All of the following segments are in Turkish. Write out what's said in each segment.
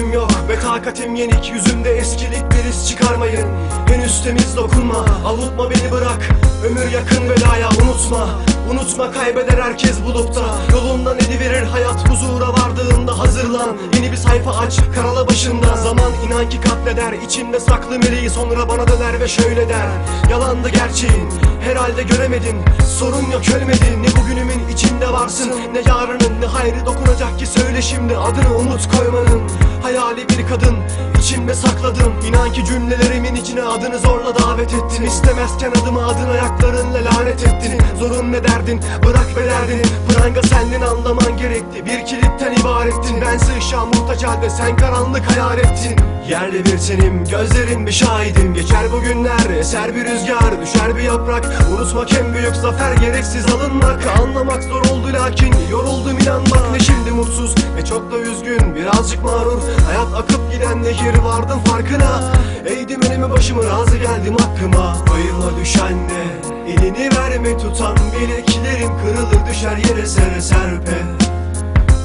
Tahammülüm yok ve takatim yenik. Yüzümde eskilik bir iz çıkarmayın. Henüz temiz dokunma. Avutma beni bırak. Ömür yakın velaya unutma. Unutma kaybeder herkes bulupta Yolundan verir hayat huzura vardığında hazırlan. Yeni bir sayfa aç karala başında. Zaman inan ki katleder. İçinde saklı meleği Sonra bana döner ve şöyle der. Yalandı gerçeğin herhalde göremedin Sorun yok ölmedin. Ne bugünümün içinde varsın Ne yarının. Ne hayrı dokunacak ki söyle şimdi Adını umut koymanın hayali bir kadın içimde sakladım İnan ki cümlelerimin içine adını zorla davet ettin. İstemezken adımı adın ayaklarınla lanet ettin. Zorun ne derdin? Bırak be derdin Pranga sendin anlaman gerekti. Bir kilitten ibarettin Ben ışığa muhtaç halde sen karanlık hayal ettin. Yerli bir tenim gözlerin bir şahidim Geçer bu günler eser bir rüzgar Düşer bir yaprak. Unutmak en büyük zafer Gereksiz alınmak anlamak zor oldu lakin Yoruldum inanmak. Ne şimdi mutsuz Ne çok da üzgün birazcık mağrur. Hayat akıp giden nehir vardım farkına. Eğdim elimi başımı razı geldim hakkıma. Bayılma düşen ne? Elini verme tutan bileklerim Kırılır düşer yere sere serpe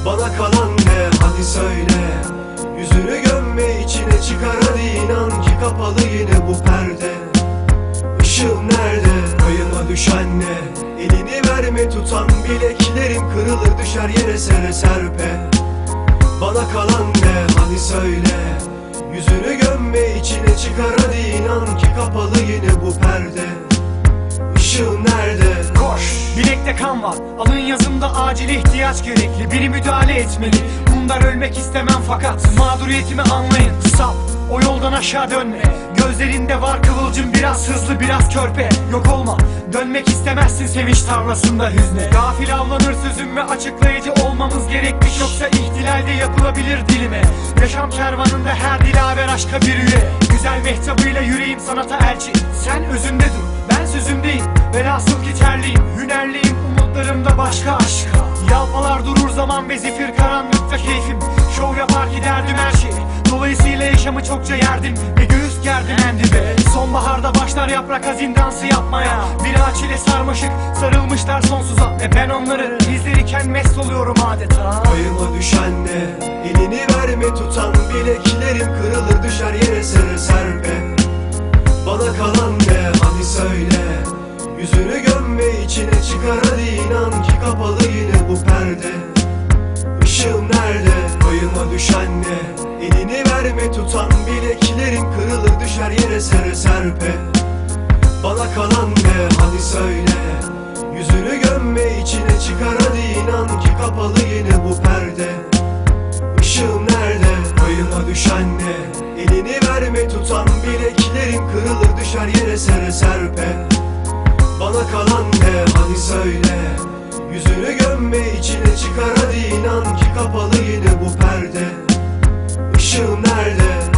Bana kalan ne? Hadi söyle. Yüzünü gömme içine çıkar. Hadi inan ki kapalı yine bu perde. Işığım nerede? Payıma düşen ne? Elini verme tutan bileklerim Kırılır düşer yere sere serpe. Bana kalan ne? Hadi söyle. Yüzünü gömme içine çıkar. Hadi inan ki kapalı yine bu perde Işığım nerede? Koş. Bilekte kan var. Alın yazımda acil ihtiyaç gerekli. Biri müdahale etmeli. Bundan ölmek istemem fakat Mağduriyetimi anlayın. Sap o yoldan aşağı dönme. Gözlerinde var kıvılcım biraz hızlı biraz körpe. Yok olma dönmek istemezsin sevinç tarlasında hüzne. Gafil avlanır sözüm ve açıklayıcı olmamız gerekmiş. Yoksa ihtilalde yapılabilir dilime. Yaşam kervanında her dilaver aşka bir üye. Güzel mehtabıyla yüreğim sanata elçi. Sen özünde dur ben sözümdeyim umutlarımda başka aşka Yalpalar durur zaman ve zifir karanlıkta keyfim. Şov yapar giderdim her şeyi Dolayısıyla yaşamı çokça yerdim Ve göğüs gerdim endibe Sonbaharda başlar yaprak hazin dansı yapmaya. Bir ağaç ile sarmaşık sarılmışlar sonsuza Ve ben onları izlerken mest oluyorum adeta. Payıma düşen ne? Elini verme tutan çıkar hadi inan ki kapalı yine bu perde. Işığım nerede? Payıma düşen ne? Elini verme tutan bileklerim Kırılır düşer yere sere serpe. Bana kalan ne? Hadi söyle. Yüzünü gömme içine çıkar hadi inan ki kapalı yine bu perde. Işığım nerede? Payıma düşen ne? Elini verme tutan bileklerim Kırılır düşer yere sere serpe Bana kalan ne? Hadi söyle. Yüzünü gömme içine çıkar. Hadi inan ki kapalı yine bu perde. Işığım nerede